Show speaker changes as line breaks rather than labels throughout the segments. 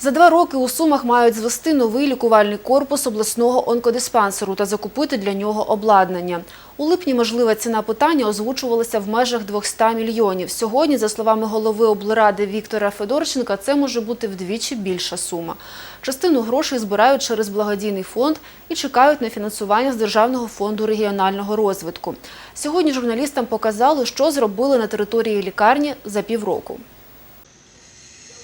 За два роки у Сумах мають звести новий лікувальний корпус обласного онкодиспансеру та закупити для нього обладнання. У липні можлива ціна питання озвучувалася в межах 200 мільйонів. Сьогодні, за словами голови облради Віктора Федорченка, це може бути вдвічі більша сума. Частину грошей збирають через благодійний фонд і чекають на фінансування з Державного фонду регіонального розвитку. Сьогодні журналістам показали, що зробили на території лікарні за півроку.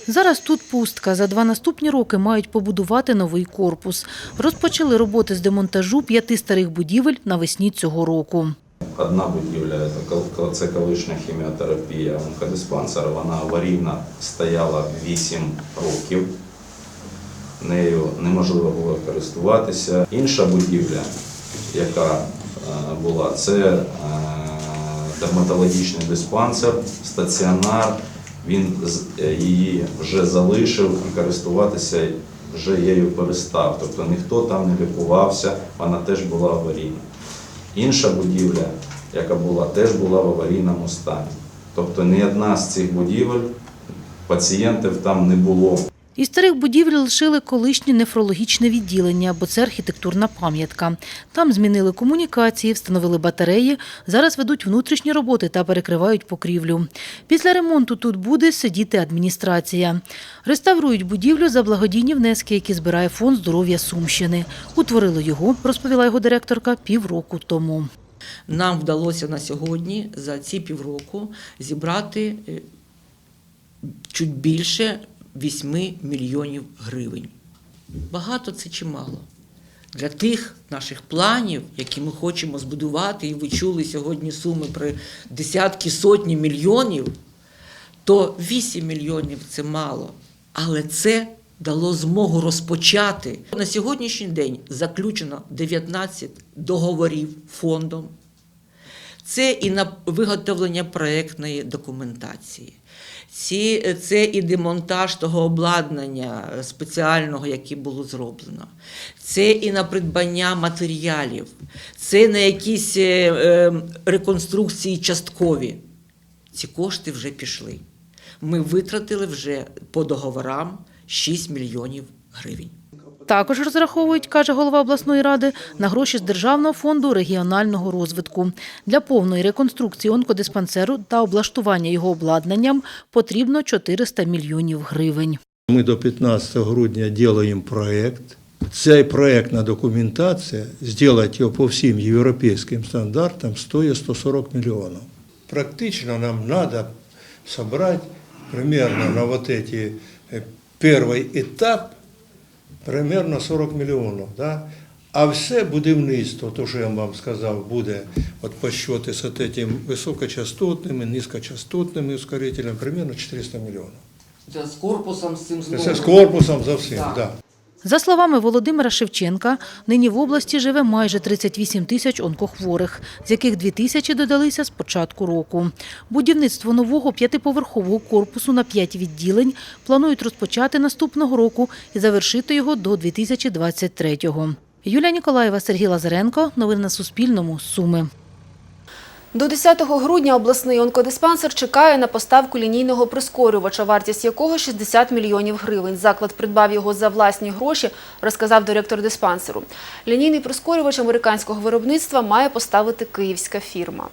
Зараз тут пустка. За два наступні роки мають побудувати новий корпус. Розпочали роботи з демонтажу п'яти старих будівель навесні цього року.
Одна будівля це кол- це колишня хіміотерапія онкодиспансера. Вона аварійна стояла 8 років. Нею неможливо було користуватися. Інша будівля, яка е, була, це е, дерматологічний диспансер, стаціонар. Він е, її вже залишив і користуватися вже нею перестав. Тобто ніхто там не лікувався, вона теж була аварійна. Інша будівля, яка була, теж була в аварійному стані. Тобто ні одна з цих будівель пацієнтів там не було.
Із старих будівель лишили колишнє нефрологічне відділення, бо це архітектурна пам'ятка. Там змінили комунікації, встановили батареї, зараз ведуть внутрішні роботи та перекривають покрівлю. Після ремонту тут буде сидіти адміністрація. Реставрують будівлю за благодійні внески, які збирає фонд здоров'я Сумщини. Утворили його, розповіла його директорка, півроку тому.
Нам вдалося на сьогодні за ці півроку зібрати е, чуть більше 8 мільйонів гривень. Багато це чи мало? Для тих наших планів, які ми хочемо збудувати, і ви чули сьогодні суми про десятки сотні мільйонів, то 8 мільйонів це мало. Але це дало змогу розпочати. На сьогоднішній день заключено 19 договорів фондом. Це і на виготовлення проєктної документації. Ці, це і демонтаж того обладнання спеціального, яке було зроблено. Це і на придбання матеріалів, це на якісь е, е, реконструкції часткові. Ці кошти вже пішли. Ми витратили вже по договорам 6 мільйонів гривень.
Також розраховують, каже голова обласної ради, на гроші з Державного фонду регіонального розвитку. Для повної реконструкції онкодиспансеру та облаштування його обладнанням потрібно 400 мільйонів гривень.
Ми до 15 грудня робимо проєкт. Ця проєктна документація, зробити його по всім європейським стандартам, стоїть 140 мільйонів. Практично нам треба зібрати примерно на вот э, перший етап примерно 40 мільйонів. Да? А все будівництво, то, що я вам сказав, буде от по счету з этим високочастотними, низькочастотними ускорителями, примерно 400 мільйонів.
Це з корпусом, з цим
Це з корпусом за всім, так. Да.
За словами Володимира Шевченка, нині в області живе майже 38 тисяч онкохворих, з яких 2 тисячі додалися з початку року. Будівництво нового п'ятиповерхового корпусу на 5 відділень планують розпочати наступного року і завершити його до 2023-го. Юлія Ніколаєва, Сергій Лазаренко. Новини на Суспільному. Суми.
До 10 грудня обласний онкодиспансер чекає на поставку лінійного прискорювача, вартість якого 60 мільйонів гривень. Заклад придбав його за власні гроші, розказав директор диспансеру. Лінійний прискорювач американського виробництва має поставити київська фірма.